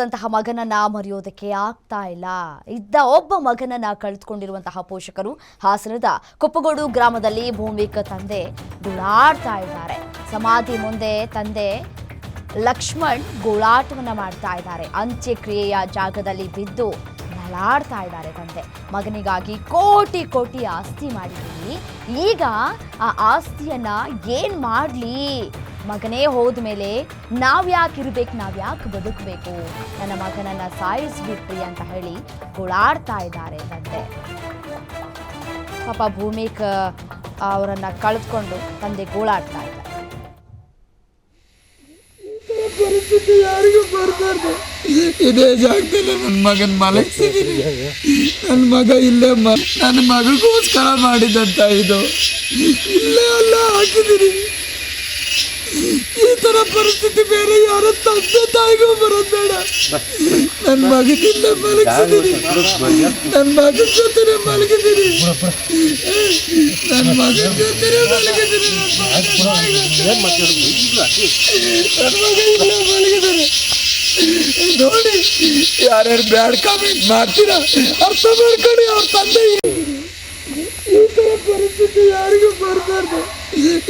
ದಂತಹ ಮಗನನ್ನ ಮರೆಯೋದಕ್ಕೆ ಆಗ್ತಾ ಇಲ್ಲ. ಇದ್ದ ಒಬ್ಬ ಮಗನನ್ನ ಕಳೆದುಕೊಂಡಿರುವಂತಹ ಪೋಷಕರು ಹಾಸನದ ಕುಪ್ಪಗೋಡು ಗ್ರಾಮದಲ್ಲಿ ಭೂಮಿಕ ತಂದೆ ಗುಳಾಡ್ತಾ ಇದ್ದಾರೆ. ಸಮಾಧಿ ಮುಂದೆ ತಂದೆ ಲಕ್ಷ್ಮಣ್ ಗೋಳಾಟವನ್ನ ಮಾಡ್ತಾ ಇದ್ದಾರೆ. ಅಂತ್ಯಕ್ರಿಯೆಯ ಜಾಗದಲ್ಲಿ ಬಿದ್ದು ನಳಾಡ್ತಾ ಇದ್ದಾರೆ ತಂದೆ. ಮಗನಿಗಾಗಿ ಕೋಟಿ ಕೋಟಿ ಆಸ್ತಿ ಮಾಡಿದ್ದೀನಿ. ಈಗ ಆ ಆಸ್ತಿಯನ್ನ ಏನ್ ಮಾಡ್ಲಿ? ಮಗನೇ ಹೋದ ಮೇಲೆ ನಾವ್ಯಾಕೆ ಇರ್ಬೇಕು ನಾವ್ಯಾಕೆ ಬದುಕಬೇಕು? ನನ್ನ ಮಗನನ್ನ ಸಾಯಿಸ್ಬಿಟ್ರಿ ಅಂತ ಹೇಳಿ ಗುಳಾಡ್ತಾ ಇದ್ದಾರೆ ತಂದೆ. ಪಾಪ ಭೂಮಿಕ ಅವರನ್ನ ಕಳೆದುಕೊಂಡು ತಂದೆ ಗೋಳಾಡ್ತಾ ಇದ್ದಾರೆ. ಯಾರಿಗೂ ಇದೇ ಜಾಗದಲ್ಲಿ ನನ್ನ ಮಗನ ಮಲಗಿಸಿದ್ದೀನಿ ನನ್ನ ಮಗ ಇಲ್ಲೇ ಮ ನನ್ನ ಮಗಗೋಸ್ಕರ ಮಾಡಿದಂತ ಇದು. ಇಲ್ಲೇ ಅಲ್ಲ ಈ ತರ ಪರಿಸ್ಥಿತಿ ಬೇರೆ ಯಾರ ತಂದೆ ತಾಯಿಗೂ ಬರೋದು ಬೇಡ ನನ್ನ ಮಗನಿಂದ ಮಲಗಿಸಿದ್ದೀನಿ ನನ್ನ ಮಗನ ಜೊತೆನೆ ಮಲಗಿದ್ದೀನಿ ನನ್ನ ಮಗನ ಜೊತೆನೆ ಮಲಗಿದ್ದೀನಿ ನನ್ನ ಮಗ ಇಲ್ಲೇ ಮಲಗಿದ್ದಾರೆ ನೋಡಿ ಯಾರ್ಯಾರು ಬ್ಯಾಡ್ ಕಾಮೆಂಟ್ ಮಾಡ್ತೀರಾ ಅರ್ಥ ಮಾಡ್ಕೊಳ್ಳಿ ಅವ್ರ ತಂದೆ ಈ ತರ ಪರಿಸ್ಥಿತಿ ಯಾರಿಗೂ ಬರಬಾರ್ದು.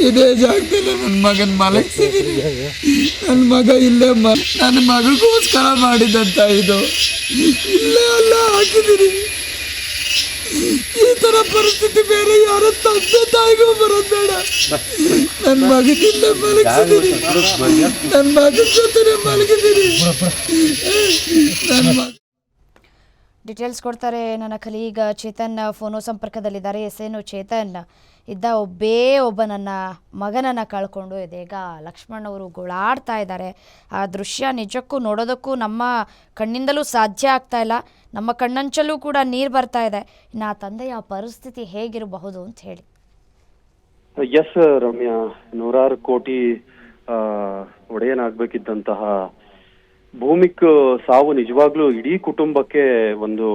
ಇದೇ ಜಾಗದಲ್ಲಿ ನನ್ನ ಮಗನ ಮಲಗಿಸಿದ್ದೀನಿ ನನ್ನ ಮಗ ಇಲ್ಲೇ ಮ ನನ್ನ ಮಗಗೋಸ್ಕರ ಮಾಡಿದಂತ ಇದು. ಇಲ್ಲೇ ಅಲ್ಲ ಹಾಕಿದ್ದೀನಿ ಈ ತರ ಪರಿಸ್ಥಿತಿ ಬೇರೆ, ಯಾರ ತಂದೆ ತಾಯಿಗೂ ಬರೋದು ಬೇಡ. ನನ್ನ ಮಗನಿಂದ ಮಲಗಿಸಿದ್ದೀನಿ ನನ್ನ ಮಗನ ಜೊತೆ ಮಲಗಿದ್ದೀನಿ ನನ್ನ ಮಗ ಡೀಟೇಲ್ಸ್ ಕೊಡ್ತಾರೆ ನನ್ನ ಕಲೀಗ ಚೇತನ್. ಫೋನು ಸಂಪರ್ಕದಲ್ಲಿದ್ದಾರೆ. ಎಸ್ ಏನು ಚೇತನ್. ಇದ್ದ ಒಬ್ಬೇ ಒಬ್ಬ ನನ್ನ ಮಗನನ್ನು ಕಳ್ಕೊಂಡು ಇದೀಗ ಲಕ್ಷ್ಮಣ್ ಅವರು ಗೋಳಾಡ್ತಾ ಇದ್ದಾರೆ. ಆ ದೃಶ್ಯ ನಿಜಕ್ಕೂ ನೋಡೋದಕ್ಕೂ ನಮ್ಮ ಕಣ್ಣಿಂದಲೂ ಸಾಧ್ಯ ಆಗ್ತಾ ಇಲ್ಲ. ನಮ್ಮ ಕಣ್ಣಂಚಲ್ಲೂ ಕೂಡ ನೀರು ಬರ್ತಾ ಇದೆ. ಇನ್ನು ಆ ತಂದೆಯ ಪರಿಸ್ಥಿತಿ ಹೇಗಿರಬಹುದು ಅಂತ ಹೇಳಿ. ಎಸ್ ರಮ್ಯಾ. ನೂರಾರು ಕೋಟಿ ಒಡೆಯನಾಗಬೇಕಿದ್ದಂತಹ ಭೂಮಿಕ್ ಸಾವು ನಿಜವಾಗ್ಲೂ ಇಡೀ ಕುಟುಂಬಕ್ಕೆ ಒಂದು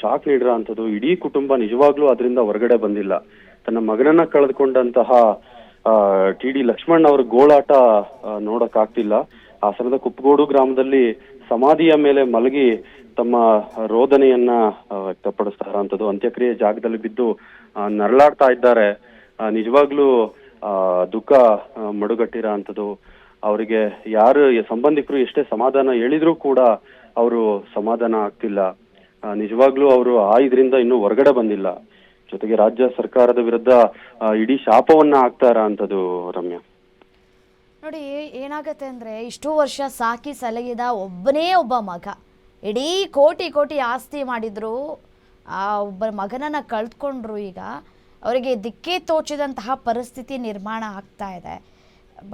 ಶಾಕ್ ನೀಡಿರೋ ಅಂಥದ್ದು ಇಡೀ ಕುಟುಂಬ ನಿಜವಾಗ್ಲೂ ಅದರಿಂದ ಹೊರಗಡೆ ಬಂದಿಲ್ಲ. ತನ್ನ ಮಗನನ್ನ ಕಳೆದುಕೊಂಡಂತಹ ಟಿ ಡಿ ಲಕ್ಷ್ಮಣ್ ಅವ್ರ ಗೋಳಾಟ ಆ, ನೋಡಕ್ ಆಗ್ತಿಲ್ಲ ಹಾಸನದ ಕುಪ್ಪಗೋಡು ಗ್ರಾಮದಲ್ಲಿ ಸಮಾಧಿಯ ಮೇಲೆ ಮಲಗಿ ತಮ್ಮ ರೋದನೆಯನ್ನ ವ್ಯಕ್ತಪಡಿಸ್ತಾ ಅಂತ್ಯಕ್ರಿಯೆ ಜಾಗದಲ್ಲಿ ಬಿದ್ದು ನರಳಾಡ್ತಾ ಇದ್ದಾರೆ. ನಿಜವಾಗ್ಲೂ ದುಃಖ ಮಡುಗಟ್ಟಿರೋ ಅಂಥದ್ದು ಅವರಿಗೆ ಯಾರು ಸಂಬಂಧಿಕರು ಎಷ್ಟೇ ಸಮಾಧಾನ ಹೇಳಿದ್ರು ಕೂಡ ಅವರು ಸಮಾಧಾನ ಆಗ್ತಿಲ್ಲ. ನಿಜವಾಗ್ಲೂ ಅವರು ಆ ಇದರಿಂದ ಇನ್ನೂ ಹೊರಗಡೆ ಬಂದಿಲ್ಲ. ಜೊತೆಗೆ ರಾಜ್ಯ ಸರ್ಕಾರದ ವಿರುದ್ಧ ಇಡೀ ಶಾಪವನ್ನ ಹಾಕ್ತಾರ ಅಂತದ್ದು ರಮ್ಯಾ. ನೋಡಿ, ಏನಾಗತ್ತೆ ಅಂದ್ರೆ ಇಷ್ಟು ವರ್ಷ ಸಾಕಿ ಸಲಗಿದ ಒಬ್ಬನೇ ಒಬ್ಬ ಮಗ. ಇಡೀ ಕೋಟಿ ಕೋಟಿ ಆಸ್ತಿ ಮಾಡಿದ್ರು. ಆ ಒಬ್ಬ ಮಗನನ್ನ ಕಳ್ತ್ಕೊಂಡ್ರು ಈಗ. ಅವರಿಗೆ ದಿಕ್ಕೇ ತೋಚಿದಂತಹ ಪರಿಸ್ಥಿತಿ ನಿರ್ಮಾಣ ಆಗ್ತಾ ಇದೆ.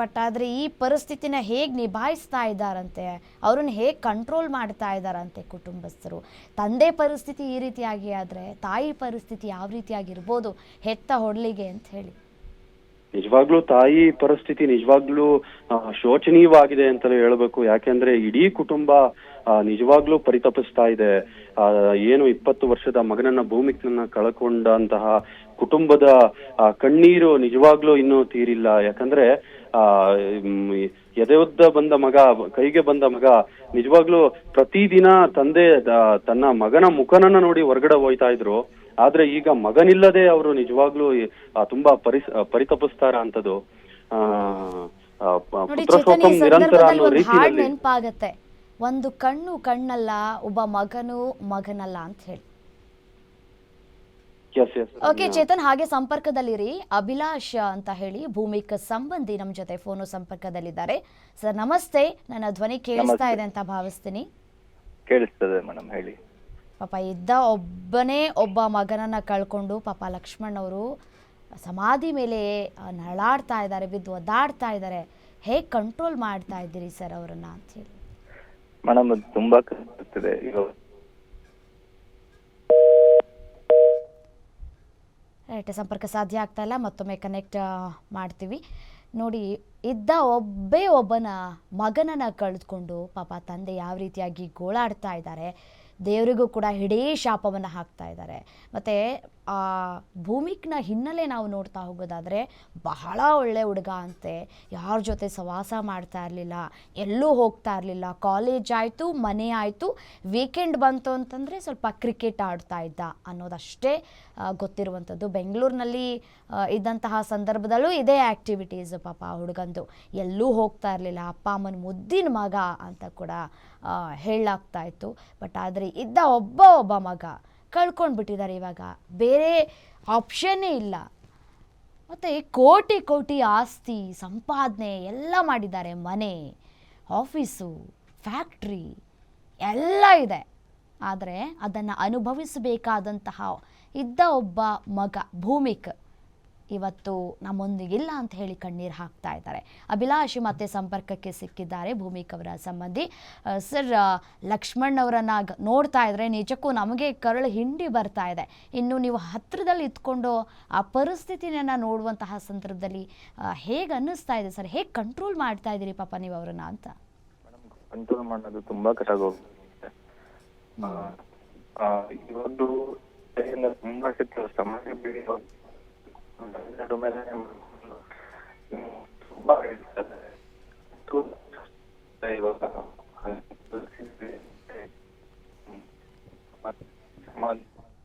ಬಟ್ ಆದರೆ ಈ ಪರಿಸ್ಥಿತಿನ ಹೇಗೆ ನಿಭಾಯಿಸ್ತಾ ಇದ್ದಾರಂತೆ, ಅವ್ರನ್ನ ಹೇಗೆ ಕಂಟ್ರೋಲ್ ಮಾಡ್ತಾ ಇದ್ದಾರಂತೆ ಕುಟುಂಬಸ್ಥರು. ತಂದೆ ಪರಿಸ್ಥಿತಿ ಈ ರೀತಿಯಾಗಿ ಆದರೆ ತಾಯಿ ಪರಿಸ್ಥಿತಿ ಯಾವ ರೀತಿಯಾಗಿರ್ಬೋದು, ಹೆತ್ತ ಹೊಡಲಿಗೆ ಅಂತ ಹೇಳಿ. ನಿಜವಾಗ್ಲೂ ತಾಯಿ ಪರಿಸ್ಥಿತಿ ನಿಜವಾಗ್ಲೂ ಶೋಚನೀಯವಾಗಿದೆ ಅಂತಲೇ ಹೇಳ್ಬೇಕು. ಯಾಕೆಂದ್ರೆ ಇಡೀ ಕುಟುಂಬ ನಿಜವಾಗ್ಲೂ ಪರಿತಪಿಸ್ತಾ ಇದೆ. ಆ, ಏನು ಇಪ್ಪತ್ತು ವರ್ಷದ ಮಗನನ್ನ ಭೂಮಿಕನ್ನ ಕಳ್ಕೊಂಡಂತಹ ಕುಟುಂಬದ ಕಣ್ಣೀರು ನಿಜವಾಗ್ಲೂ ಇನ್ನೂ ತೀರಿಲ್ಲ. ಯಾಕಂದ್ರೆ ಆ ಎದೆಯುದ್ದ ಬಂದ ಮಗ ಕೈಗೆ ಬಂದ ಮಗ ನಿಜವಾಗ್ಲೂ ಪ್ರತಿದಿನ ತಂದೆ ತನ್ನ ಮಗನ ಮುಖನನ್ನ ನೋಡಿ ಹೊರಗಡೆ ಹೋಯ್ತಾ ಇದ್ರು. ಆದ್ರೆ ಈಗ ಮಗನಿಲ್ಲದೆ ಅವರು ನಿಜವಾಗ್ಲೂ ತುಂಬಾ ಪರಿಸ್ ಪರಿತಪಿಸ್ತಾರ ಅಂತದ್ದು ನೆನಪಾಗತ್ತೆ. ಒಂದು ಕಣ್ಣು ಕಣ್ಣಲ್ಲ ಒಬ್ಬ ಮಗನು ಮಗನಲ್ಲ ಅಂತ ಹೇಳಿ. ಓಕೆ ಚೇತನ್ ಹಾಗೆ ಸಂಪರ್ಕದಲ್ಲಿರಿ. ಅಭಿಲಾಷ್ ಅಂತ ಹೇಳಿ ಭೂಮಿಕ ಸಂಬಂಧಿ ನಮ್ಮ ಜೊತೆ ಫೋನು ಸಂಪರ್ಕದಲ್ಲಿದ್ದಾರೆ. ಸರ್ ನಮಸ್ತೆ. ನನ್ನ ಧ್ವನಿ ಕೇಳಿಸ್ತಾ ಇದೆ ಅಂತ ಭಾವಿಸ್ತೀನಿ. ಕೇಳಿಸ್ತದೆ ಮೇಡಮ್ ಹೇಳಿ. ಪಾಪ ಇದ್ದ ಒಬ್ಬನೇ ಒಬ್ಬ ಮಗನನ್ನ ಕಳ್ಕೊಂಡು ಪಾಪ ಲಕ್ಷ್ಮಣ್ ಅವರು ಸಮಾಧಿ ಮೇಲೆ ನಳಾಡ್ತಾ ನರಳಾಡ್ತಾ ಇದ್ದಾರೆ ಬಿದ್ದು ಒದ್ದಾಡ್ತಾ ಇದ್ದಾರೆ. ಹೇಗೆ ಕಂಟ್ರೋಲ್ ಮಾಡ್ತಾ ಇದ್ದೀರಿ ಸರ್ ಅವರನ್ನ ಅಂತ ಹೇಳಿ? ಮೇಡಮ್ ಅದು ತುಂಬಾ ರೈಟ್ ಸಂಪರ್ಕ ಸಾಧ್ಯ ಆಗ್ತಾ ಇಲ್ಲ. ಮತ್ತೊಮ್ಮೆ ಕನೆಕ್ಟ್ ಮಾಡ್ತೀವಿ. ನೋಡಿ ಇದ್ದ ಒಬ್ಬೇ ಒಬ್ಬನ ಮಗನನ್ನ ಕಳೆದುಕೊಂಡು ಪಾಪ ತಂದೆ ಯಾವ ರೀತಿಯಾಗಿ ಗೋಳಾಡ್ತಾ ಇದ್ದಾರೆ. ದೇವರಿಗೂ ಕೂಡ ಇಡೀ ಶಾಪವನ್ನು ಹಾಕ್ತಾ ಇದ್ದಾರೆ. ಮತ್ತು, ಆ ಭೂಮಿಕ್ನ ಹಿನ್ನೆಲೆ ನಾವು ನೋಡ್ತಾ ಹೋಗೋದಾದರೆ, ಬಹಳ ಒಳ್ಳೆ ಹುಡುಗ ಅಂತೆ. ಯಾರ ಜೊತೆ ಸವಾಸ ಮಾಡ್ತಾ ಇರಲಿಲ್ಲ, ಎಲ್ಲೂ ಹೋಗ್ತಾ ಇರಲಿಲ್ಲ. ಕಾಲೇಜ್ ಆಯಿತು, ಮನೆ ಆಯಿತು ವೀಕೆಂಡ್ ಬಂತು ಅಂತಂದರೆ ಸ್ವಲ್ಪ ಕ್ರಿಕೆಟ್ ಆಡ್ತಾ ಇದ್ದ ಅನ್ನೋದಷ್ಟೇ ಗೊತ್ತಿರುವಂಥದ್ದು. ಬೆಂಗಳೂರಿನಲ್ಲಿ ಇದ್ದಂತಹ ಸಂದರ್ಭದಲ್ಲೂ ಇದೇ ಆ್ಯಕ್ಟಿವಿಟೀಸ್ ಪಾಪ ಆ ಹುಡುಗಂದು. ಎಲ್ಲೂ ಹೋಗ್ತಾ ಇರಲಿಲ್ಲ. ಅಪ್ಪ, ಅಮ್ಮನ ಮುದ್ದಿನ ಮಗ ಅಂತ ಕೂಡ ಹೇಳಾಗ್ತಾ ಇತ್ತು. ಬಟ್ ಆದರೆ ಇದ್ದ ಒಬ್ಬ ಒಬ್ಬ ಮಗ ಕಳ್ಕೊಂಡು ಬಿಟ್ಟಿದ್ದಾರೆ ಇವಾಗ. ಬೇರೆ ಆಪ್ಷನ್ನೇ ಇಲ್ಲ. ಮತ್ತು ಕೋಟಿ ಕೋಟಿ ಆಸ್ತಿ, ಸಂಪಾದನೆ ಎಲ್ಲ ಮಾಡಿದ್ದಾರೆ. ಮನೆ ಆಫೀಸು ಫ್ಯಾಕ್ಟ್ರಿ ಎಲ್ಲ ಇದೆ. ಆದರೆ ಅದನ್ನು ಅನುಭವಿಸಬೇಕಾದಂತಹ ಇದ್ದ ಒಬ್ಬ ಮಗ, ಭೂಮಿಕ್. ಇವತ್ತು ನಮ್ಮೊಂದಿಗಿಲ್ಲ ಅಂತ ಹೇಳಿ ಕಣ್ಣೀರು ಹಾಕ್ತಾ ಇದ್ದಾರೆ. ಅಭಿಲಾಷಿ ಮತ್ತೆ ಸಂಪರ್ಕಕ್ಕೆ ಸಿಕ್ಕಿದ್ದಾರೆ ಭೂಮಿಕ್ ಅವರ ಸಂಬಂಧಿ. ಸರ್ ಲಕ್ಷ್ಮಣ್ ಅವರನ್ನ ನೋಡ್ತಾ ಇದ್ರೆ ನಿಜಕ್ಕೂ ನಮಗೆ ಕರಳು ಹಿಂಡಿ ಬರ್ತಾ ಇದೆ. ಇನ್ನು ನೀವು ಹತ್ತಿರದಲ್ಲಿ ಇದ್ಕೊಂಡು ಆ ಪರಿಸ್ಥಿತಿನ ನೋಡುವಂತಹ ಸಂದರ್ಭದಲ್ಲಿ ಹೇಗೆ ಅನ್ನಿಸ್ತಾ ಇದೆ ಸರ್? ಹೇಗೆ ಕಂಟ್ರೋಲ್ ಮಾಡ್ತಾ ಇದ್ದೀರಿ ಪಾಪ ನೀವು ಅವರನ್ನ ಅಂತ? ಕಂಟ್ರೋಲ್ ಮಾಡೋದು ತುಂಬಾ ಕಷ್ಟ ಕೈಯಿಂದ ತುಂಬಾ ಸಿಕ್ತು ಸಮಾಜ ಬಿಡಿ ತುಂಬಾ ಇವಾಗ